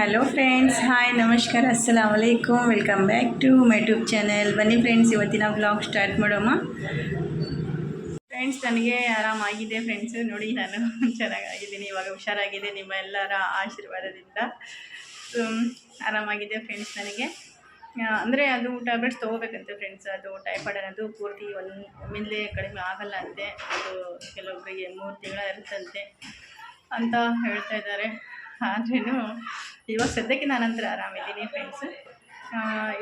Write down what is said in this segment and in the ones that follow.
Hello friends hi ನಮಸ್ಕಾರ ಅಸ್ಸಲಾಮ್ ಅಲೈಕುಮ್ welcome back to my tube channel ಬನ್ನಿ ಫ್ರೆಂಡ್ಸ್ ಇವತ್ತಿನ ವ್ಲಾಗ್ ಸ್ಟಾರ್ಟ್ ಮಾಡೋಮ್ಮ ಫ್ರೆಂಡ್ಸ್ ನನಗೆ ಆರಾಮಾಗಿದೆ. ಫ್ರೆಂಡ್ಸು ನೋಡಿ ನಾನು ಚೆನ್ನಾಗಾಗಿದ್ದೀನಿ. ಇವಾಗ ಹುಷಾರಾಗಿದೆ. ನಿಮ್ಮ ಎಲ್ಲರ ಆಶೀರ್ವಾದದಿಂದ. ಆರಾಮಾಗಿದೆ ಫ್ರೆಂಡ್ಸ್ ನನಗೆ. ಅಂದರೆ ಅದು ಟ್ಯಾಬ್ಲೆಟ್ಸ್ ತೊಗೋಬೇಕಂತೆ ಫ್ರೆಂಡ್ಸ್ ಅದು ಟೈಫಾಯ್ಡ್ ಅನ್ನೋದು ಪೂರ್ತಿ ಒಂದು ಒಮ್ಮಿಂದಲೇ ಕಡಿಮೆ ಆಗಲ್ಲ ಅಂತೆ. ಅದು ಕೆಲವೊಬ್ಬರಿಗೆ ಮೂರು ತಿಂಗಳ ಇರುತ್ತಂತೆ ಅಂತ ಹೇಳ್ತಾ ಇದ್ದಾರೆ. ಆದ್ರೂ ಇವಾಗ ಸದ್ಯಕ್ಕೆ ನಾನಂತರ ಆರಾಮಿದ್ದೀನಿ ಫ್ರೆಂಡ್ಸ್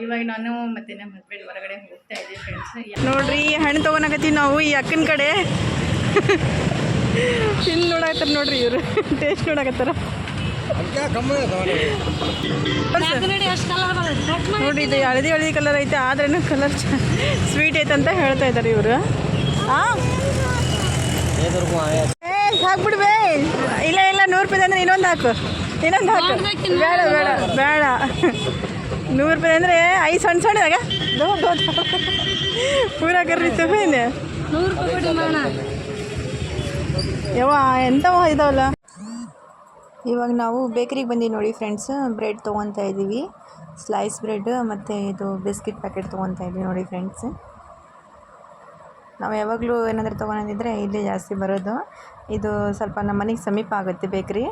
ಇವಾಗ ನಾನು ಮತ್ತೆ ನಮ್ಮ ಹಸ್ಬೆಂಡ್ ಹೊರಗಡೆ ಹೋಗ್ತಾ ಇದ್ದೀವಿ ಫ್ರೆಂಡ್ಸ್ ನೋಡ್ರಿ ಹಣ್ಣು ತೊಗೊಳಕತ್ತೀವಿ ನಾವು ಈ ಅಕ್ಕನ ಕಡೆ. ಇಲ್ಲಿ ನೋಡಾಕತ್ತಾರ ನೋಡ್ರಿ ಇವರು. ಟೇಸ್ಟ್ ನೋಡಕತ್ತಾರ ನೋಡ್ರಿ ಇದು ಹಳದಿ ಹಳದಿ ಕಲರ್ ಐತೆ ಆದ್ರೂ ಕಲರ್ ಸ್ವೀಟ್ ಐತೆ ಅಂತ ಹೇಳ್ತಾ ಇದ್ದಾರೆ ಇವರು. ಹಾಂ ಏ ಹಾಕ್ಬಿಡ್ಬೇ ಇಲ್ಲ ಇಲ್ಲ ನೂರು ರೂಪಾಯಿ ಅಂದ್ರೆ ಇನ್ನೊಂದು ಹಾಕು. ಇನ್ನೊಂದು ಹಾಕು. ಬೇಡ ಬೇಡ ಬೇಡ. ನೂರು ರೂಪಾಯಿ ಅಂದರೆ ಐದು ಸಣ್ಣ ಸಣ್ಣದಾಗ ಪೂರ ಕರ್ರಿ ಸುಮ್ಮನೆ ಯವ್ವ ಎಂಥವ ಇದಾವಲ್ಲ? ಇವಾಗ ನಾವು ಬೇಕ್ರಿಗೆ ಬಂದೀವಿ ನೋಡಿ ಫ್ರೆಂಡ್ಸ್ ಬ್ರೆಡ್ ತೊಗೊತಾ ಇದ್ದೀವಿ ಸ್ಲೈಸ್ ಬ್ರೆಡ್ ಮತ್ತು ಇದು ಬಿಸ್ಕಿಟ್ ಪ್ಯಾಕೆಟ್ ತೊಗೊತಾ ಇದ್ದೀವಿ ನೋಡಿ ಫ್ರೆಂಡ್ಸ್ ನಾವು ಯಾವಾಗಲೂ ಏನಾದರೂ ತೊಗೊಳೋದಿದ್ರೆ ಇಲ್ಲೇ ಜಾಸ್ತಿ ಬರೋದು. ಇದು ಸ್ವಲ್ಪ ನಮ್ಮ ಮನೆಗೆ ಸಮೀಪ ಆಗುತ್ತೆ ಬೇಕ್ರಿ.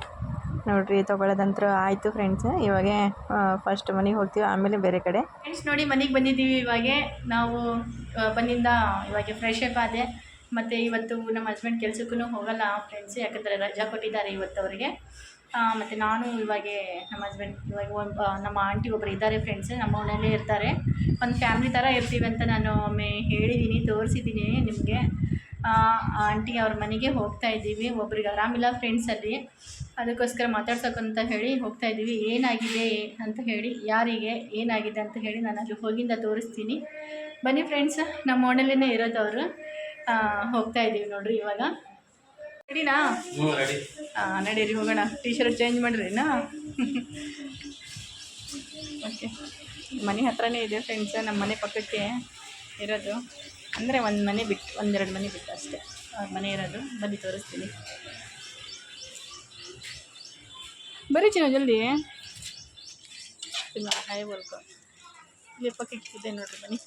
ನೋಡಿರಿ ತಗೊಳ್ಳೋದಂತೂ ಆಯಿತು ಫ್ರೆಂಡ್ಸ್ ಇವಾಗೆ ಫಸ್ಟ್ ಮನೆಗೆ ಹೋಗ್ತೀವಿ, ಆಮೇಲೆ ಬೇರೆ ಕಡೆ. ಫ್ರೆಂಡ್ಸ್ ನೋಡಿ, ಮನೆಗೆ ಬಂದಿದ್ದೀವಿ ಇವಾಗೆ. ನಾವು ಬಂದಿಂದ ಇವಾಗ ಫ್ರೆಶ್ ಅಪ್ ಆದೆ. ಮತ್ತು ಇವತ್ತು ನಮ್ಮ ಹಸ್ಬೆಂಡ್ ಕೆಲಸಕ್ಕೂ ಹೋಗಲ್ಲ ಫ್ರೆಂಡ್ಸ್ ಯಾಕಂದರೆ ರಜಾ ಕೊಟ್ಟಿದ್ದಾರೆ ಇವತ್ತು ಅವರಿಗೆ. ಮತ್ತು ನಾನು ಇವಾಗೆ ನಮ್ಮ ಹಸ್ಬೆಂಡ್ ಇವಾಗ ನಮ್ಮ ಆಂಟಿ ಒಬ್ಬರು ಇದ್ದಾರೆ ಫ್ರೆಂಡ್ಸ್ ನಮ್ಮ ಮನೆಯಲ್ಲೇ ಇರ್ತಾರೆ. ಒಂದು ಫ್ಯಾಮ್ಲಿ ಥರ ಇರ್ತೀವಿ ಅಂತ ನಾನು ಒಮ್ಮೆ ಹೇಳಿದ್ದೀನಿ ತೋರಿಸಿದ್ದೀನಿ ನಿಮಗೆ. ಆಂಟಿ ಅವ್ರ ಮನೆಗೆ ಹೋಗ್ತಾ ಇದ್ದೀವಿ. ಒಬ್ರಿಗೆ ಆರಾಮಿಲ್ಲ ಫ್ರೆಂಡ್ಸಲ್ಲಿ ಅದಕ್ಕೋಸ್ಕರ ಮಾತಾಡ್ಸೋಕ್ಕಂತ ಹೇಳಿ ಹೋಗ್ತಾ ಇದ್ದೀವಿ. ಏನಾಗಿದೆ ಅಂತ ಹೇಳಿ ಯಾರಿಗೆ ಏನಾಗಿದೆ ಅಂತ ಹೇಳಿ ನಾನು ಅಲ್ಲಿ ಹೋಗಿಂದ ತೋರಿಸ್ತೀನಿ. ಬನ್ನಿ ಫ್ರೆಂಡ್ಸ್ ನಮ್ಮ ಮನೆಯಲ್ಲೇ ಇರೋದು ಅವರು ಹೋಗ್ತಾ ಇದ್ದೀವಿ ನೋಡ್ರಿ ಇವಾಗ. ರೆಡಿನಾ ಹಾಂ ನಡೀರಿ ಹೋಗೋಣ. ಟೀ ಶರ್ಟ್ ಚೇಂಜ್ ಮಾಡಿರಿನಾ ಓಕೆ ಮನೆ ಹತ್ರನೇ ಇದೆ ಫ್ರೆಂಡ್ಸ್ ನಮ್ಮ ಮನೆ ಪಕ್ಕಕ್ಕೆ ಇರೋದು. ಅಂದರೆ ಒಂದು ಮನೆ ಬಿಟ್ಟು ಒಂದೆರಡು ಮನೆ ಬಿಟ್ಟು ಅಷ್ಟೇ. ಮನೆ ಇರೋದು. ಬನ್ನಿ ತೋರಿಸ್ತೀನಿ. ಬರೀ ಚಿನ್ನ ಜಲ್ದಿ. ಹಾಯ್ ಬರ್ಕೊ ಇಲ್ಲಿ ಪಕ್ಕಕ್ಕಿದೆ ನೋಡ್ರಿ ಮನೆ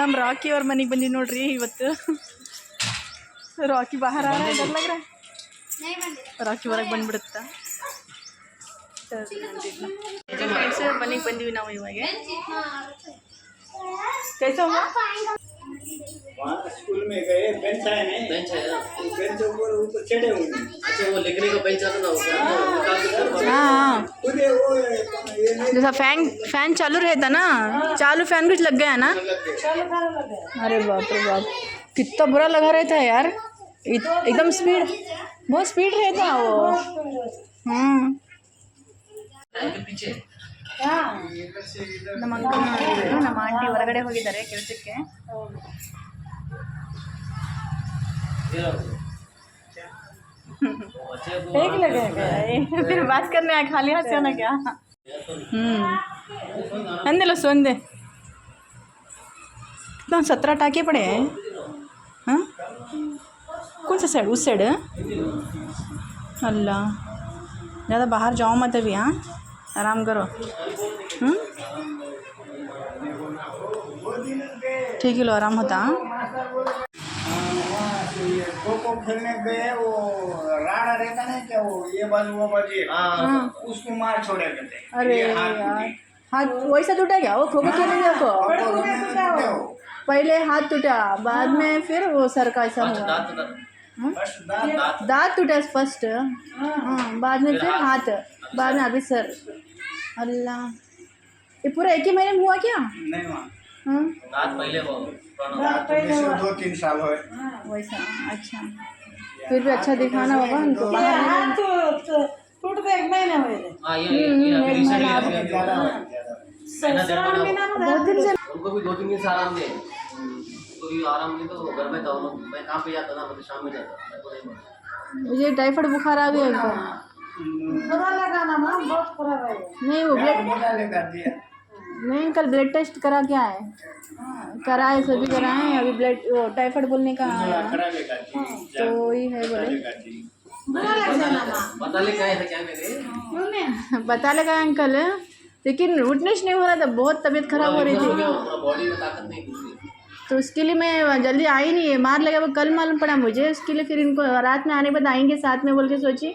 ನಮ್ಮ ರಾಕಿ ಅವ್ರ ಮನೆಗೆ ಬಂದಿ ನೋಡ್ರಿ ಇವತ್ತು. ರಾಕಿ ಬಹಾರ ರಾಕಿ ಹೊರಗೆ ಬಂದ್ಬಿಡುತ್ತ. ಫ್ರೆಂಡ್ಸ್ ಮನೆಗೆ ಬಂದೀವಿ ನಾವು ಇವಾಗ. वहाँ स्कूल में गए बेंच आए नहीं। बेंच है ना? बेंच ऊपर ऊपर चढ़े हुए अच्छा वो लिखने का बेंच आता के करवा हाँ। खुद वो जैसा फ़ैन फ़ैन चालू रहता ना चालू फ़ैन कुछ लग गया ना? अरे बाप रे बाप कितना बुरा लगा रहता है यार। एकदम स्पीड बहुत स्पीड रहता है वो हम्म ನಮ್ಮ ಅಂಕಲ್ ನೋಡಿದ್ರು ನಮ್ಮ ಆಂಟಿ ಹೊರಗಡೆ ಹೋಗಿದ್ದಾರೆ ಕೆಲಸಕ್ಕೆ ये रहो। वो अच्छे को ಹೇಗೆ लगेगा ये? फिर बात करने आए खाली हाथ से आना क्या हम्म अंदर सोंदे कितना सत्रह टाके पड़े हैं हाँ कौन सा साइड उस साइड अल्लाह ज़्यादा बाहर जाओ मत अभी हाँ आराम करो। हम्म? ठीक है लो आराम होता हाँ? खो खो खेलने गए वो राणा रहता नहीं क्या वो ये बाजू वो बाजू हाँ। उसको मार छोड़े करते अरे यार। हाथ वैसा टूटा क्या? वो खो खो खेलेंगे को। पहले हाथ टूटा बाद में फिर वो सर का ऐसा हुआ। दांत दांत टूटा फ़र्स्ट हाँ बाद में फिर हाथ। बाद में अभी सर अल्लाह। ये पूरा एक ही महीने में हुआ क्या? नहीं वहाँ हाँ? पहले तो जैसे दो तीन साल हुए। वैसा अच्छा। फिर भी अच्छा दिखाना होगा उनको। हाँ रिसेंटली अभी ज़्यादा अभी हुए, ज़्यादा हुए। महीना बहुत दिन से उनको भी दो तीन दिन से आराम दे उनको भी आराम तो घर में था मैं काम पे जाता था? मतलब शाम में जाता मुझे टाइफाइड बुखार आ गया नहीं वो ब्लड मोटा लेकर दिया। नहीं कल ब्लड टेस्ट करा के आए। कराए सभी कराए अभी ब्लड वो टाइफाइड बोलने का आया। दी। तो वही है बोले। बता ले क्या है क्या मेरे बता लगा अंकल। लेकिन उठनेश नहीं हो रहा था बहुत तबीयत खराब हो रही थी। नहीं तो उसके लिए मैं जल्दी आई नहीं है मार लगा वो कल मालूम पड़ा मुझे। उसके लिए फिर इनको रात में आने बाद आएँगे साथ में बोल के सोची।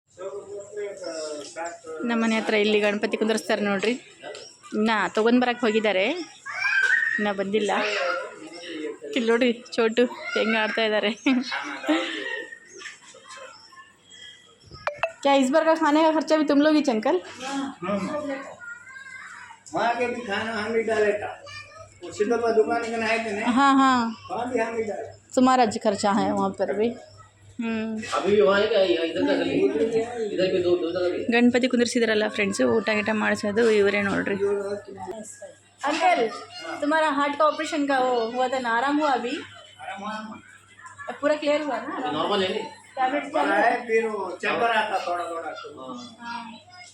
वहाँ आते हैं तीस रुपये पाँच हजार रुपये गए साल सौ रुपये सात ನಮ್ಮ ಮನೆ ಹತ್ರ ಇಲ್ಲಿ ಗಣಪತಿ ಕುಂದಿರ್ಸ್ತಾರೆ ನೋಡ್ರಿ ಇನ್ನು ತೊಗೊಂಡ್ಬರಕ್ಕೆ ಹೋಗಿದ್ದಾರೆ ಇನ್ನೂ ಬಂದಿಲ್ಲ ಇಲ್ಲಿ ನೋಡ್ರಿ ಚೋಟು ಹೆಂಗೆ ಆಡ್ತಾ ಇದ್ದಾರೆ क्या इस बार का खाने का खर्चा भी तुम लोग ही अंकल वहाँ के भी खाना हम ही डाले था वो सिद्धप्पा दुकान के आए थे ना हाँ हाँ वहाँ भी हम ही डाले तुम्हारा आज खर्चा है वहाँ पर भी ಹ್ಞೂ अभी भी वहाँ है क्या ये इधर का गली इधर भी दो दो जगह भी है। ಗಣಪತಿ ಕುಂದಿರ್ಸಿದ್ರಲ್ಲ ಫ್ರೆಂಡ್ಸು ಊಟ ಗೀಟ ಮಾಡಿಸೋದು ಇವರೇ ನೋಡ್ರಿ अंकल तुम्हारा हार्ट का ऑपरेशन का वो हुआ था ना आराम हुआ अभी अब पूरा क्लियर हुआ ना ये नॉर्मल है नहीं टैबलेट्स पर आए फिर वो चक्कर आता थोड़ा थोड़ा तो हाँ।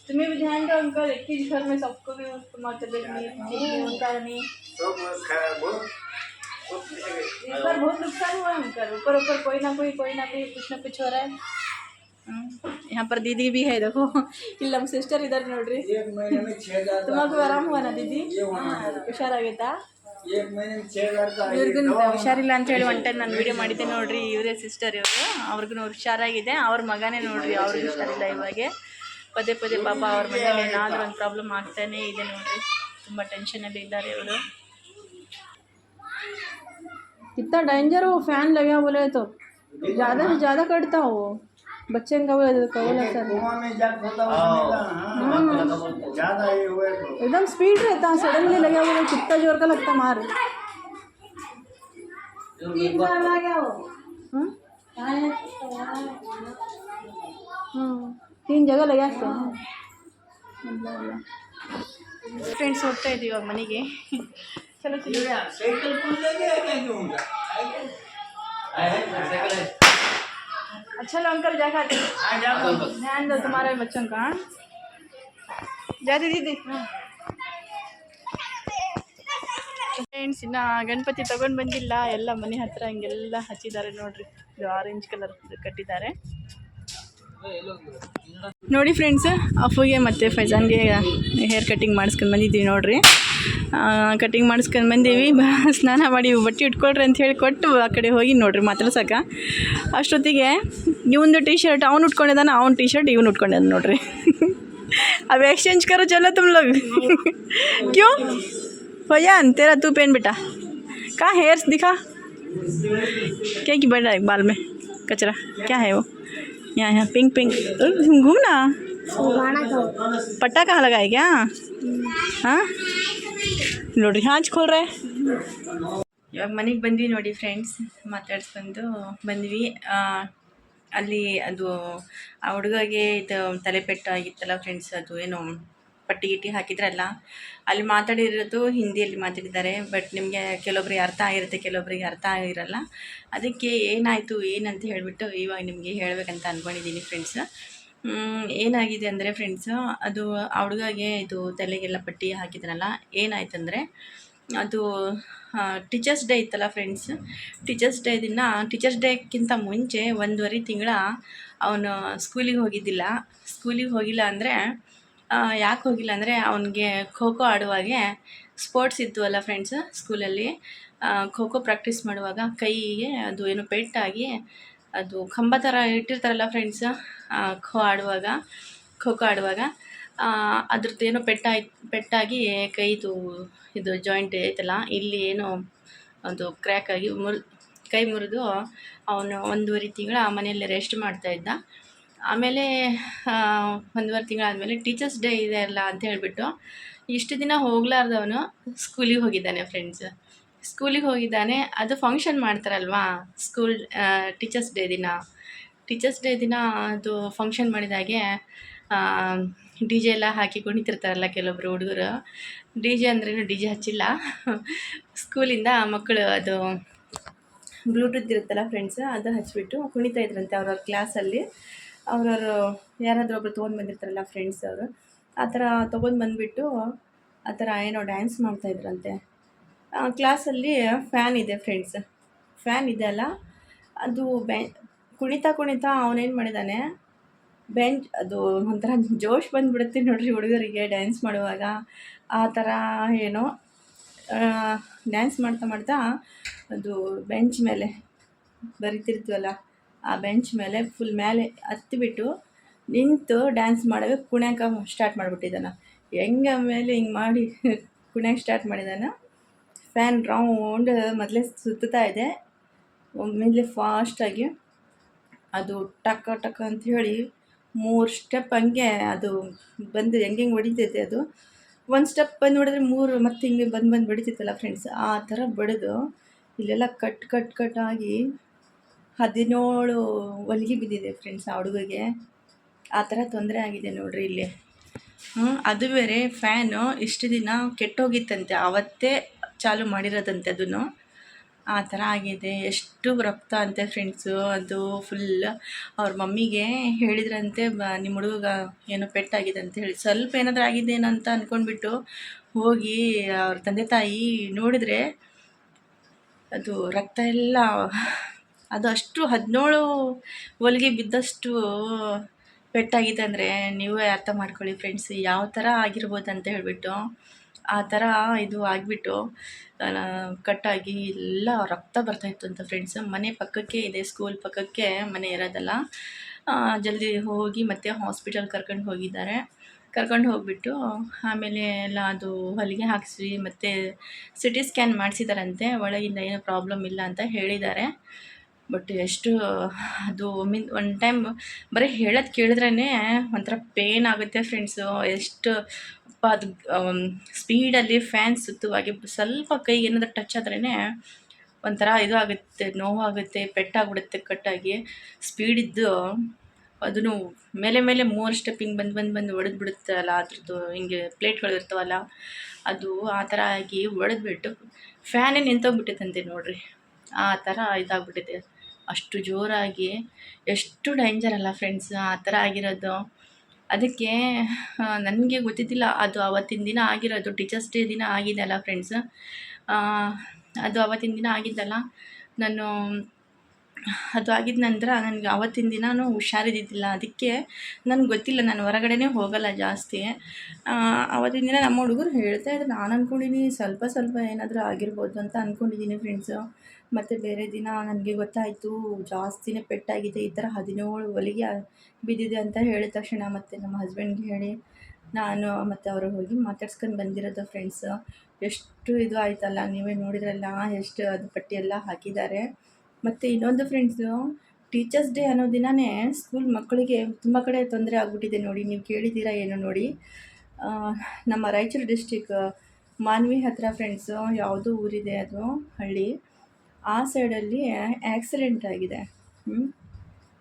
तुम्हें भी ध्यान दो अंकल एक ही घर में सबको भी तुम्हारा तबीयत नहीं ठीक नहीं इस बार बहुत नुकसान हुआ अंकल ऊपर ऊपर कोई ना कोई कोई ना कोई कुछ ना कुछ हो रहा है हम्म, यहाँ पर दीदी भी है देखो ಇಲ್ಲಿ ನಮ್ಮ ಸಿಸ್ಟರ್ ಇದ್ದಾರೆ ನೋಡ್ರಿ एक महीने में छह हजार का- ತುಮಗೂ ಆರಾಮ್ हुआ ना दीदी ಹುಷಾರಾಗೈತಾ एक महीने में छह हजार का ಇವ್ರಿಗೂ ಹುಷಾರಿಲ್ಲ ಅಂತ ಹೇಳಿ ಒನ್ ಟೈಮ್ ನಾನು ವಿಡಿಯೋ ಮಾಡಿದ್ದೆ ನೋಡ್ರಿ ಇವರೇ ಸಿಸ್ಟರ್ ಇವರು ಅವ್ರಿಗೂ ಹುಷಾರಾಗಿದೆ ಅವ್ರ ಮಗನೇ ನೋಡ್ರಿ ಅವ್ರಿಗೆ ಹುಷಾರಿಲ್ಲ ಇವಾಗ ಪದೇ ಪದೇ ಪಾಪ ಅವ್ರ ಮನೇಲಿ ಏನಾದರೂ ಒಂದು ಪ್ರಾಬ್ಲಮ್ ಆಗ್ತಾನೆ ಇದೆ ನೋಡ್ರಿ ತುಂಬ ಟೆನ್ಷನಲ್ಲಿ ಇದ್ದಾರೆ ಇವರು कितना डेंजर हो फैन लगा बोले तो ज़्यादा से ज़्यादा कटता हो बच्चे का बोले तो बोला सर कुआं में जा खोदा उसने कहा, हाँ, ज्यादा ये हुए तो एकदम स्पीड रहता है सडनली लगा बोले कितना जोर का लगता मार हम्म? हम्म, तीन जगह लगा ಫ್ರೆಂಡ್ಸ್ ಹೋಗ್ತಾ ಇದ್ದೀವಿ ಇವಾಗ ಮನೆಗೆ ಚಲೋ ಚಲೋ साइकिल खुल गया क्या क्यों उनका आए हैं साइकिल है अच्छा लो अंकल जा खाते आ जाओ ध्यान दो तुम्हारे बच्चों का हाँ? जा दीदी दी ಫ್ರೆಂಡ್ಸ್ ಇನ್ನು ಗಣಪತಿ ತಗೊಂಡು ಬಂದಿಲ್ಲ ಎಲ್ಲ ಮನೆ ಹತ್ರ ಹಿಂಗೆಲ್ಲ ಹಚ್ಚಿದ್ದಾರೆ ನೋಡ್ರಿ ಇದು ಆರೆಂಜ್ ಕಲರ್ ಕಟ್ಟಿದ್ದಾರೆ ನೋಡಿ ಫ್ರೆಂಡ್ಸ್ ಅಫುಗೆ ಮತ್ತು ಫೈಜಾನ್ಗೆ ಹೇರ್ ಕಟ್ಟಿಂಗ್ ಮಾಡಿಸ್ಕೊಂಡು ಬಂದಿದ್ದೀವಿ ನೋಡ್ರಿ ಕಟ್ಟಿಂಗ್ ಮಾಡಿಸ್ಕೊಂಡು ಬಂದೀವಿ ಬಾ ಸ್ನಾನ ಮಾಡಿ ಬಟ್ಟೆ ಇಟ್ಕೊಳ್ರಿ ಅಂತ ಹೇಳಿ ಕೊಟ್ಟು ಆ ಕಡೆ ಹೋಗಿ ನೋಡ್ರಿ ಮಾತಾಡ್ಸಕ್ಕ ಅಷ್ಟೊತ್ತಿಗೆ ಇವಂದು ಟಿ ಶರ್ಟ್ ಅವ್ನು ಉಟ್ಕೊಂಡಿದ್ದಾನೆ ಅವ್ನ ಟಿ ಶರ್ಟ್ ಇವ್ನು ಉಟ್ಕೊಂಡಿದ್ದಾನೆ ನೋಡ್ರಿ अब एक्सचेंज करो चलो तुम लोग क्यों फैजान तेरा तू पहन बेटा कहाँ हेयर्स दिखा क्या की बढ़ रहा है बाल में कचरा क्या है वो यहाँ यहाँ पिंक पिंक घूमना पट्टा कहाँ लगा है क्या हाँ ನೋಡ್ರಿ ಹಾಂಚ್ खोल ಇವಾಗ ಮನೆಗೆ ಬಂದ್ವಿ ನೋಡಿ ಫ್ರೆಂಡ್ಸ್ ಮಾತಾಡ್ಸ್ಕೊಂಡು ಬಂದ್ವಿ ಆ, ಅಲ್ಲಿ ಅದು ಆ ಹುಡುಗಗೆ ಇದು ತಲೆಪೆಟ್ಟು ಆಗಿತ್ತಲ್ಲ ಫ್ರೆಂಡ್ಸ್ ಅದು ಏನು ಪಟ್ಟಿ ಗಿಟ್ಟಿ ಹಾಕಿದ್ರಲ್ಲ ಅಲ್ಲಿ ಮಾತಾಡಿರೋದು ಹಿಂದಿಯಲ್ಲಿ ಮಾತಾಡಿದ್ದಾರೆ ಬಟ್ ನಿಮಗೆ ಕೆಲವೊಬ್ರಿಗೆ ಅರ್ಥ ಆಗಿರುತ್ತೆ ಕೆಲವೊಬ್ರಿಗೆ ಅರ್ಥ ಆಗಿರಲ್ಲ ಅದಕ್ಕೆ ಏನಾಯಿತು ಏನಂತ ಹೇಳಿಬಿಟ್ಟು ಇವಾಗ ನಿಮಗೆ ಹೇಳಬೇಕಂತ ಅಂದ್ಕೊಂಡಿದ್ದೀನಿ ಫ್ರೆಂಡ್ಸ್ ಏನಾಗಿದೆ ಅಂದರೆ ಫ್ರೆಂಡ್ಸು ಅದು ಆ ಹುಡುಗಗೆ ಇದು ತಲೆಗೆಲ್ಲ ಪಟ್ಟಿ ಹಾಕಿದ್ರಲ್ಲ, ಏನಾಯ್ತಂದರೆ ಅದು ಟೀಚರ್ಸ್ ಡೇ ಇತ್ತಲ್ಲ ಫ್ರೆಂಡ್ಸ್ ಟೀಚರ್ಸ್ ಡೇ ದಿನ ಟೀಚರ್ಸ್ ಡೇಕ್ಕಿಂತ ಮುಂಚೆ ಒಂದೂವರೆ ತಿಂಗಳ ಅವನು ಸ್ಕೂಲಿಗೆ ಹೋಗಿದ್ದಿಲ್ಲ. ಸ್ಕೂಲಿಗೆ ಹೋಗಿಲ್ಲ ಅಂದರೆ ಯಾಕೆ ಹೋಗಿಲ್ಲ ಅಂದರೆ ಅವನಿಗೆ ಖೋ ಖೋ ಆಡುವಾಗೆ ಸ್ಪೋರ್ಟ್ಸ್ ಇತ್ತು ಅಲ್ಲ ಫ್ರೆಂಡ್ಸ್ ಸ್ಕೂಲಲ್ಲಿ ಖೋ ಖೋ ಪ್ರಾಕ್ಟೀಸ್ ಮಾಡುವಾಗ ಕೈಗೆ ಅದು ಏನು ಪೆಟ್ಟಾಗಿ ಅದು ಕಂಬ ಥರ ಇಟ್ಟಿರ್ತಾರಲ್ಲ ಫ್ರೆಂಡ್ಸ್ ಖೋ ಆಡುವಾಗ, ಖೋ ಖೋ ಆಡುವಾಗ ಅದ್ರದ್ದು ಏನೋ ಪೆಟ್ಟಾಯ್, ಪೆಟ್ಟಾಗಿ ಕೈದು ಇದು ಜಾಯಿಂಟ್ ಐತಲ್ಲ, ಇಲ್ಲಿ ಏನೋ ಒಂದು ಕ್ರ್ಯಾಕ್ ಆಗಿ ಮುರ್, ಕೈ ಮುರಿದು ಅವನು ಒಂದೂವರೆ ಆ ಮನೆಯಲ್ಲಿ ರೆಸ್ಟ್ ಮಾಡ್ತಾ ಇದ್ದ. ಆಮೇಲೆ ಒಂದೂವರೆ ತಿಂಗಳಾದಮೇಲೆ ಟೀಚರ್ಸ್ ಡೇ ಇದೆ ಅಲ್ಲ ಅಂತ ಹೇಳಿಬಿಟ್ಟು ಇಷ್ಟು ದಿನ ಹೋಗ್ಲಾರ್ದವನು ಸ್ಕೂಲಿಗೆ ಹೋಗಿದ್ದಾನೆ ಫ್ರೆಂಡ್ಸ್ ಸ್ಕೂಲಿಗೆ ಹೋಗಿದ್ದಾನೆ. ಅದು ಫಂಕ್ಷನ್ ಮಾಡ್ತಾರಲ್ವಾ? ಸ್ಕೂಲ್ ಟೀಚರ್ಸ್ ಡೇ ದಿನ. ಟೀಚರ್ಸ್ ಡೇ ದಿನ ಅದು ಫಂಕ್ಷನ್ ಮಾಡಿದಾಗೆ ಡಿ ಜೆ ಎಲ್ಲ ಹಾಕಿ ಕುಣಿತಿರ್ತಾರಲ್ಲ ಕೆಲವೊಬ್ರು ಹುಡುಗರು. ಡಿ ಜೆ ಅಂದ್ರೇನು ಡಿ ಜೆ ಹಚ್ಚಿಲ್ಲ. ಸ್ಕೂಲಿಂದ ಮಕ್ಕಳು ಅದು ಬ್ಲೂಟೂತ್ ಇರುತ್ತಲ್ಲ ಫ್ರೆಂಡ್ಸ್ ಅದು ಹಚ್ಚಿಬಿಟ್ಟು ಕುಣಿತಾ ಇದ್ರಂತೆ ಅವ್ರವ್ರ ಕ್ಲಾಸಲ್ಲಿ ಅವ್ರವರು ಯಾರಾದರೂ ಒಬ್ರು ತೊಗೊಂಡು ಬಂದಿರ್ತಾರಲ್ಲ ಫ್ರೆಂಡ್ಸ್ ಅವರು. ಆ ಥರ ತೊಗೊಂಡು ಬಂದುಬಿಟ್ಟು ಆ ಥರ ಏನೋ ಡ್ಯಾನ್ಸ್ ಮಾಡ್ತಾಯಿದ್ರಂತೆ ಕ್ಲಾಸಲ್ಲಿ ಫ್ಯಾನ್ ಇದೆ ಫ್ರೆಂಡ್ಸ್. ಫ್ಯಾನ್ ಇದೆ ಅಲ್ಲ? ಅದು ಬೆ, ಕುಣಿತಾ ಕುಣಿತಾ ಅವನೇನು ಮಾಡಿದ್ದಾನೆ ಬೆಂಚ್ ಅದು ಒಂಥರ ಜೋಶ್ ಬಂದುಬಿಡುತ್ತೆ ನೋಡಿರಿ ಹುಡುಗರಿಗೆ ಡ್ಯಾನ್ಸ್ ಮಾಡುವಾಗ. ಆ ಥರ ಏನೋ ಡ್ಯಾನ್ಸ್ ಮಾಡ್ತಾ ಮಾಡ್ತಾ ಅದು ಬೆಂಚ್ ಮೇಲೆ ಬರಿತಿರ್ತೀವಲ್ಲ, ಆ ಬೆಂಚ್ ಮೇಲೆ ಫುಲ್ ಮೇಲೆ ಹತ್ತಿಬಿಟ್ಟು ನಿಂತು ಡ್ಯಾನ್ಸ್ ಮಾಡೋಕೆ ಕುಣ್ಯಾಕ ಸ್ಟಾರ್ಟ್ ಮಾಡಿಬಿಟ್ಟಿದ್ದಾನೆ. ಹೆಂಗೆ ಮೇಲೆ ಹಿಂಗೆ ಮಾಡಿ ಕುಣಿಯಕ್ಕೆ ಸ್ಟಾರ್ಟ್ ಮಾಡಿದ್ದಾನೆ ಫ್ಯಾನ್ ರೌಂಡ್ ಮೊದಲೇ ಸುತ್ತಾ ಇದೆ. ಒಮ್ಮೆಲೆ ಫಾಸ್ಟಾಗಿ ಅದು ಟಕ ಟಕ ಅಂತ ಹೇಳಿ ಮೂರು ಸ್ಟೆಪ್ ಹಂಗೆ ಅದು ಬಂದು ಹೆಂಗೆ ಹೆಂಗೆ ಹೊಡಿತೈತೆ ಅದು. ಒಂದು ಸ್ಟೆಪ್ ಬಂದು ನೋಡಿದ್ರೆ ಮೂರು ಮತ್ತೆ ಹಿಂಗೆ ಬಂದು ಬಂದು ಬಡಿತೈತಲ್ಲ ಫ್ರೆಂಡ್ಸ್ ಆ ಥರ ಬಡಿದು. ಇಲ್ಲೆಲ್ಲ ಕಟ್ ಕಟ್ ಕಟ್ ಆಗಿ ಹದಿನೇಳು ಹೊಲಿಗೆ ಬಿದ್ದಿದೆ ಫ್ರೆಂಡ್ಸ್ ಆ ಹುಡುಗಗೆ ಆ ಥರ ತೊಂದರೆ ಆಗಿದೆ ನೋಡ್ರಿ ಇಲ್ಲಿ. ಅದು ಬೇರೆ ಫ್ಯಾನು ಇಷ್ಟು ದಿನ ಕೆಟ್ಟೋಗಿತ್ತಂತೆ. ಆವತ್ತೇ ಚಾಲು ಮಾಡಿರೋದಂತೆ ಅದನ್ನು. ಆ ಥರ ಆಗಿದೆ. ಎಷ್ಟು ರಕ್ತ ಅಂತೆ ಫ್ರೆಂಡ್ಸು ಅದು ಫುಲ್ ಅವ್ರ ಮಮ್ಮಿಗೆ ಹೇಳಿದ್ರಂತೆ, ಬ ನಿಮ್ಮ ಹುಡುಗ ಏನೋ ಪೆಟ್ಟಾಗಿದೆ ಅಂತ ಹೇಳಿ. ಸ್ವಲ್ಪ ಏನಾದರೂ ಆಗಿದ್ದೇನೋ ಅಂತ ಅಂದ್ಕೊಂಡ್ಬಿಟ್ಟು ಹೋಗಿ ಅವ್ರ ತಂದೆ ತಾಯಿ ನೋಡಿದ್ರೆ ಅದು ರಕ್ತ ಎಲ್ಲ, ಅದು ಅಷ್ಟು ಹದಿನೇಳು ಹೊಲಿಗೆ ಬಿದ್ದಷ್ಟು ಪೆಟ್ಟಾಗಿದೆ ಅಂದರೆ ನೀವೇ ಅರ್ಥ ಮಾಡ್ಕೊಳ್ಳಿ ಫ್ರೆಂಡ್ಸ್ ಯಾವ ಥರ ಆಗಿರ್ಬೋದು ಅಂತ ಹೇಳಿಬಿಟ್ಟು ಆ ಥರ ಇದು ಆಗಿಬಿಟ್ಟು ಕಟ್ಟಾಗಿ ಎಲ್ಲ ರಕ್ತ ಬರ್ತಾಯಿತ್ತು ಅಂತ ಫ್ರೆಂಡ್ಸ್ ಮನೆ ಪಕ್ಕಕ್ಕೆ ಇದೆ ಸ್ಕೂಲ್ ಪಕ್ಕಕ್ಕೆ ಮನೆ ಇರೋದಲ್ಲ. ಜಲ್ದಿ ಹೋಗಿ ಮತ್ತೆ ಹಾಸ್ಪಿಟಲ್ ಕರ್ಕೊಂಡು ಹೋಗಿದ್ದಾರೆ. ಕರ್ಕೊಂಡು ಹೋಗಿಬಿಟ್ಟು ಆಮೇಲೆ ಎಲ್ಲ ಅದು ಹೊಲಿಗೆ ಹಾಕಿಸಿ ಮತ್ತು ಸಿ ಟಿ ಸ್ಕ್ಯಾನ್ ಮಾಡಿಸಿದಾರಂತೆ. ಒಳಗಿಂದ ಏನೂ ಪ್ರಾಬ್ಲಮ್ ಇಲ್ಲ ಅಂತ ಹೇಳಿದ್ದಾರೆ. ಬಟ್ ಎಷ್ಟು, ಅದು ಮೀನ್ ಒನ್ ಟೈಮ್ ಬರೀ ಹೇಳೋದು ಕೇಳಿದ್ರೇ ಒಂಥರ ಪೇನ್ ಆಗುತ್ತೆ ಫ್ರೆಂಡ್ಸು ಎಷ್ಟು ಅಪ್ಪ ಅದು ಸ್ಪೀಡಲ್ಲಿ ಫ್ಯಾನ್ ಸುತ್ತುವಾಗೆ ಸ್ವಲ್ಪ ಕೈಗೆ ಏನಾದರೂ ಟಚ್ ಆದ್ರೇ ಒಂಥರ ಇದು ಆಗುತ್ತೆ, ನೋವಾಗುತ್ತೆ, ಪೆಟ್ಟಾಗ್ಬಿಡುತ್ತೆ ಕಟ್ಟಾಗಿ. ಸ್ಪೀಡಿದ್ದು ಅದನ್ನು ಮೇಲೆ ಮೇಲೆ ಮೂರು ಸ್ಟೆಪ್ಪಿಂಗ್ ಬಂದು ಬಂದು ಬಂದು ಒಡೆದು ಬಿಡುತ್ತಲ್ಲ ಅದ್ರದ್ದು ಹಿಂಗೆ ಪ್ಲೇಟ್ಗಳು ಇರ್ತಾವಲ್ಲ, ಅದು ಆ ಥರ ಆಗಿ ಒಡೆದ್ಬಿಟ್ಟು ಫ್ಯಾನೇ ನಿಂತೋಗ್ಬಿಟ್ಟೈತಂತೆ ನೋಡಿರಿ. ಆ ಥರ ಇದಾಗ್ಬಿಟ್ಟಿದೆ. ಅಷ್ಟು ಜೋರಾಗಿ, ಎಷ್ಟು ಡೇಂಜರ್ ಅಲ್ಲ ಫ್ರೆಂಡ್ಸ್ ಆ ಥರ ಆಗಿರೋದು. ಅದಕ್ಕೆ ನನಗೆ ಗೊತ್ತಿದ್ದಿಲ್ಲ. ಅದು ಆವತ್ತಿನ ದಿನ ಆಗಿರೋದು. ಟೀಚರ್ಸ್ ಡೇ ದಿನ ಆಗಿದೆ ಅಲ್ಲ ಫ್ರೆಂಡ್ಸ್ ಅದು ಆವತ್ತಿನ ದಿನ ಆಗಿದ್ದಲ್ಲ. ನಾನು, ಅದು ಆಗಿದ ನಂತರ ನನಗೆ ಆವತ್ತಿನ ದಿನವೂ ಹುಷಾರಿದ್ದಿದ್ದಿಲ್ಲ. ಅದಕ್ಕೆ ನನಗೆ ಗೊತ್ತಿಲ್ಲ. ನಾನು ಹೊರಗಡೆನೇ ಹೋಗಲ್ಲ ಜಾಸ್ತಿ. ಆವತ್ತಿನ ದಿನ ನಮ್ಮ ಹುಡುಗರು ಹೇಳ್ತಾ ಇದ್ದಾರೆ ನಾನು ಅಂದ್ಕೊಂಡಿದ್ದೀನಿ ಸ್ವಲ್ಪ ಸ್ವಲ್ಪ ಏನಾದರೂ ಆಗಿರ್ಬೋದು ಅಂತ ಅಂದ್ಕೊಂಡಿದ್ದೀನಿ ಫ್ರೆಂಡ್ಸು ಮತ್ತು ಬೇರೆ ದಿನ ನನಗೆ ಗೊತ್ತಾಯಿತು, ಜಾಸ್ತಿನೇ ಪೆಟ್ಟಾಗಿದೆ, ಈ ಥರ ಹದಿನೇಳು ಹೊಲಿಗೆ ಬಿದ್ದಿದೆ ಅಂತ ಹೇಳಿದ ತಕ್ಷಣ ಮತ್ತು ನಮ್ಮ ಹಸ್ಬೆಂಡ್ಗೆ ಹೇಳಿ, ನಾನು ಮತ್ತು ಅವರು ಹೋಗಿ ಮಾತಾಡ್ಸ್ಕೊಂಡು ಬಂದಿರೋದು ಫ್ರೆಂಡ್ಸ್ ಎಷ್ಟು ಇದು ಆಯ್ತಲ್ಲ, ನೀವೇ ನೋಡಿದ್ರಲ್ಲ ಎಷ್ಟು ಅದು ಪಟ್ಟಿ ಎಲ್ಲ ಹಾಕಿದ್ದಾರೆ. ಮತ್ತು ಇನ್ನೊಂದು ಫ್ರೆಂಡ್ಸು ಟೀಚರ್ಸ್ ಡೇ ಅನ್ನೋ ದಿನವೇ ಸ್ಕೂಲ್ ಮಕ್ಕಳಿಗೆ ತುಂಬ ಕಡೆ ತೊಂದರೆ ಆಗಿಬಿಟ್ಟಿದೆ ನೋಡಿ, ನೀವು ಕೇಳಿದ್ದೀರಾ ಏನೋ ನೋಡಿ. ನಮ್ಮ ರಾಯಚೂರು ಡಿಸ್ಟಿಕ್ ಮಾನ್ವಿ ಹತ್ತಿರ ಫ್ರೆಂಡ್ಸು ಯಾವುದೋ ಊರಿದೆ ಅದು, ಹಳ್ಳಿ. ಆ ಸೈಡಲ್ಲಿ ಆ್ಯಕ್ಸಿಡೆಂಟ್ ಆಗಿದೆ.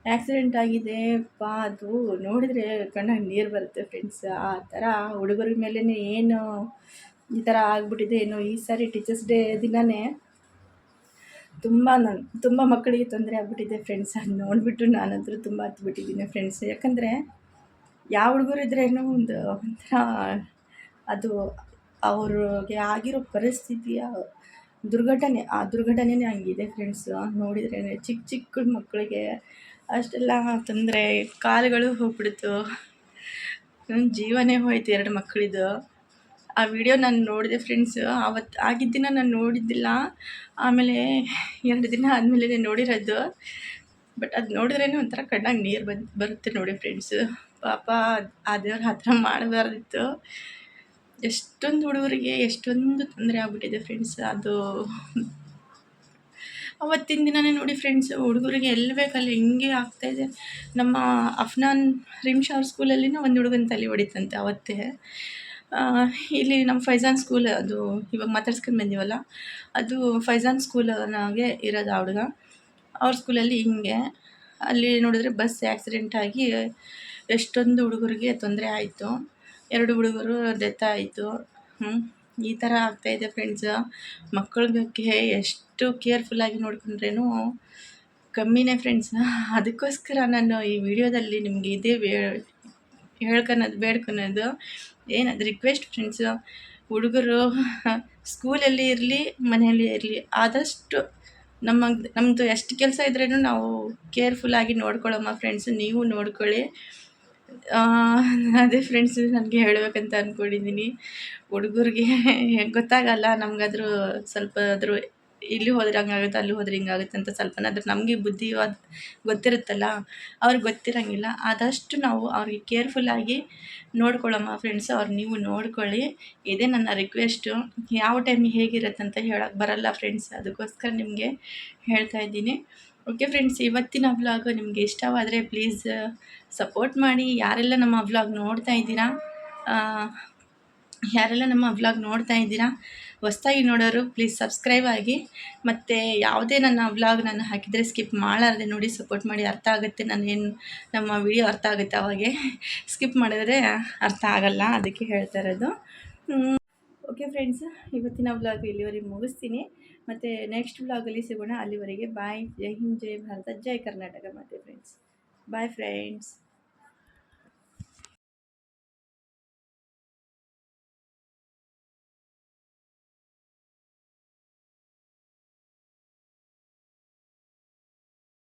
ಆ್ಯಕ್ಸಿಡೆಂಟ್ ಆಗಿದೆ ಪಾ ಅದು ನೋಡಿದರೆ ಕಣ್ಣಾಗ ನೀರು ಬರುತ್ತೆ ಫ್ರೆಂಡ್ಸ್ ಆ ಥರ ಹುಡುಗರ ಮೇಲೇ ಏನು ಈ ಥರ ಆಗಿಬಿಟ್ಟಿದೆ ಏನೋ ಈ ಸಾರಿ ಟೀಚರ್ಸ್ ಡೇ ದಿನವೇ ತುಂಬ ನನ್ನ ತುಂಬ ಮಕ್ಕಳಿಗೆ ತೊಂದರೆ ಆಗಿಬಿಟ್ಟಿದೆ ಫ್ರೆಂಡ್ಸ್ ಅದು ನೋಡಿಬಿಟ್ಟು ನಾನಂತರೂ ತುಂಬ ಹತ್ಬಿಟ್ಟಿದ್ದೀನಿ ಫ್ರೆಂಡ್ಸ್ ಯಾಕಂದರೆ ಯಾವ ಹುಡುಗರು ಇದ್ರೇನೋ ಒಂದು ಒಂಥರ ಅದು ಅವ್ರಿಗೆ ಆಗಿರೋ ಪರಿಸ್ಥಿತಿಯ ದುರ್ಘಟನೆ, ಆ ದುರ್ಘಟನೆನೇ ಹಂಗಿದೆ ಫ್ರೆಂಡ್ಸ್ ನೋಡಿದ್ರೇ ಚಿಕ್ಕ ಚಿಕ್ಕ ಮಕ್ಕಳಿಗೆ ಅಷ್ಟೆಲ್ಲ ತೊಂದರೆ, ಕಾಲುಗಳು ಹೋಗ್ಬಿಡ್ತು. ನನ್ನ ಜೀವನೇ ಹೋಯ್ತು ಎರಡು ಮಕ್ಕಳಿದ್ದು ಆ ವಿಡಿಯೋ ನಾನು ನೋಡಿದೆ ಫ್ರೆಂಡ್ಸ್ ಆವತ್ತು ಆಗಿದ್ದ ದಿನ ನಾನು ನೋಡಿದ್ದಿಲ್ಲ. ಆಮೇಲೆ ಎರಡು ದಿನ ಆದಮೇಲೆ ನೋಡಿರೋದು. ಬಟ್ ಅದು ನೋಡಿದ್ರೇ ಒಂಥರ ಕಣ್ಣಾಗ ನೀರು ಬಂದು, ಬರುತ್ತೆ ನೋಡಿ ಫ್ರೆಂಡ್ಸ್ ಪಾಪ, ಆ ದೇವ್ರ ಹತ್ರ ಮಾಡಬಾರ್ದಿತ್ತು. ಎಷ್ಟೊಂದು ಹುಡುಗರಿಗೆ ಎಷ್ಟೊಂದು ತೊಂದರೆ ಆಗ್ಬಿಟ್ಟಿದೆ ಫ್ರೆಂಡ್ಸ್ ಅದು ಅವತ್ತಿನ ದಿನವೇ ನೋಡಿ ಫ್ರೆಂಡ್ಸ್ ಹುಡುಗರಿಗೆ ಎಲ್ಲಿ ಬೇಕಲ್ಲಿ, ಹಿಂಗೆ ಆಗ್ತಾಯಿದೆ ನಮ್ಮ ಅಫ್ನಾನ್ ರಿಮ್ಶ್ ಅವ್ರ ಸ್ಕೂಲಲ್ಲಿನ ಒಂದು ಹುಡುಗನ ತಲೆ ಹೊಡಿತಂತೆ ಅವತ್ತೇ. ಇಲ್ಲಿ ನಮ್ಮ ಫೈಜಾನ್ ಸ್ಕೂಲ್ ಅದು ಇವಾಗ ಮಾತಾಡ್ಸ್ಕೊಂಡು ಬಂದೀವಲ್ಲ, ಅದು ಫೈಜಾನ್ ಸ್ಕೂಲನಾಗೆ ಇರೋದು ಆ ಹುಡುಗ. ಅವ್ರ ಸ್ಕೂಲಲ್ಲಿ ಹಿಂಗೆ, ಅಲ್ಲಿ ನೋಡಿದ್ರೆ ಬಸ್ ಆ್ಯಕ್ಸಿಡೆಂಟ್ ಆಗಿ ಎಷ್ಟೊಂದು ಹುಡುಗರಿಗೆ ತೊಂದರೆ ಆಯಿತು. ಎರಡು ಹುಡುಗರು ಡೆತ್ ಆಯಿತು. ಈ ಥರ ಆಗ್ತಾಯಿದೆ ಫ್ರೆಂಡ್ಸ್ ಮಕ್ಕಳ ಬಗ್ಗೆ ಎಷ್ಟು ಕೇರ್ಫುಲ್ಲಾಗಿ ನೋಡ್ಕೊಂಡ್ರೇನು ಕಮ್ಮಿನೇ ಫ್ರೆಂಡ್ಸ್ ಅದಕ್ಕೋಸ್ಕರ ನಾನು ಈ ವಿಡಿಯೋದಲ್ಲಿ ನಿಮಗೆ ಇದೇ ಹೇಳ್ಕೊಳೋದು ಬೇಡ್ಕೊಳೋದು ಏನದು ರಿಕ್ವೆಸ್ಟ್ ಫ್ರೆಂಡ್ಸ್ ಹುಡುಗರು ಸ್ಕೂಲಲ್ಲಿ ಇರಲಿ, ಮನೆಯಲ್ಲಿ ಇರಲಿ, ಆದಷ್ಟು ನಮ್ಮ ನಮ್ಮದು ಎಷ್ಟು ಕೆಲಸ ಇದ್ರೂ ನಾವು ಕೇರ್ಫುಲ್ಲಾಗಿ ನೋಡ್ಕೊಳ್ಳೋಮ್ಮ ಫ್ರೆಂಡ್ಸ್ ನೀವು ನೋಡ್ಕೊಳ್ಳಿ. ಅದೇ ಫ್ರೆಂಡ್ಸ್ ನನಗೆ ಹೇಳಬೇಕಂತ ಅಂದ್ಕೊಂಡಿದ್ದೀನಿ ಹುಡುಗರಿಗೆ ಗೊತ್ತಾಗಲ್ಲ, ನಮಗಾದ್ರೂ ಸ್ವಲ್ಪ ಆದರೂ ಇಲ್ಲಿ ಹೋದ್ರೆ ಹಂಗಾಗುತ್ತೆ, ಅಲ್ಲಿ ಹೋದ್ರೆ ಹಿಂಗಾಗುತ್ತೆ ಅಂತ ಸ್ವಲ್ಪನಾದ್ರೂ ನಮಗೆ ಬುದ್ಧಿ ಅದು ಗೊತ್ತಿರುತ್ತಲ್ಲ, ಅವ್ರಿಗೆ ಗೊತ್ತಿರೋಂಗಿಲ್ಲ. ಆದಷ್ಟು ನಾವು ಅವ್ರಿಗೆ ಕೇರ್ಫುಲ್ಲಾಗಿ ನೋಡ್ಕೊಳ್ಳಮ್ಮ ಫ್ರೆಂಡ್ಸ್ ಅವ್ರು ನೀವು ನೋಡ್ಕೊಳ್ಳಿ. ಇದೇ ನನ್ನ ರಿಕ್ವೆಸ್ಟು ಯಾವ ಟೈಮಿಗೆ ಹೇಗಿರುತ್ತೆ ಅಂತ ಹೇಳೋಕ್ಕೆ ಬರಲ್ಲ ಫ್ರೆಂಡ್ಸ್ ಅದಕ್ಕೋಸ್ಕರ ನಿಮಗೆ ಹೇಳ್ತಾ ಇದ್ದೀನಿ. ಓಕೆ ಫ್ರೆಂಡ್ಸ್ ಇವತ್ತಿನ ವ್ಲಾಗ್ ನಿಮಗೆ ಇಷ್ಟವಾದರೆ ಪ್ಲೀಸ್ ಸಪೋರ್ಟ್ ಮಾಡಿ. ಯಾರೆಲ್ಲ ನಮ್ಮ ವ್ಲಾಗ್ ನೋಡ್ತಾ ಇದ್ದೀರಾ ಯಾರೆಲ್ಲ ನಮ್ಮ ವ್ಲಾಗ್ ನೋಡ್ತಾ ಇದ್ದೀರಾ, ಹೊಸ್ದಾಗಿ ನೋಡೋರು ಪ್ಲೀಸ್ ಸಬ್ಸ್ಕ್ರೈಬ್ ಆಗಿ. ಮತ್ತು ಯಾವುದೇ ನನ್ನ ವ್ಲಾಗ್ ನಾನು ಹಾಕಿದರೆ ಸ್ಕಿಪ್ ಮಾಡಾರ್ದೆ ನೋಡಿ ಸಪೋರ್ಟ್ ಮಾಡಿ, ಅರ್ಥ ಆಗುತ್ತೆ. ನಾನು ಏನು ನಮ್ಮ ವಿಡಿಯೋ ಅರ್ಥ ಆಗುತ್ತೆ ಅವಾಗೆ. ಸ್ಕಿಪ್ ಮಾಡಿದ್ರೆ ಅರ್ಥ ಆಗಲ್ಲ ಅದಕ್ಕೆ ಹೇಳ್ತಾ ಇರೋದು. ಓಕೆ ಫ್ರೆಂಡ್ಸ್ ಇವತ್ತಿನ ವ್ಲಾಗ್ ಇಲ್ಲಿವರೆಗೆ ಮುಗಿಸ್ತೀನಿ. ಮತ್ತು ನೆಕ್ಸ್ಟ್ ವ್ಲಾಗಲ್ಲಿ ಸಿಗೋಣ. ಅಲ್ಲಿವರೆಗೆ ಬಾಯ್ ಜೈ ಹಿಂದ್, ಜೈ ಭಾರತ. ಜೈ ಕರ್ನಾಟಕ. ಮತ್ತೆ ಫ್ರೆಂಡ್ಸ್ ಬಾಯ್ ಫ್ರೆಂಡ್ಸ್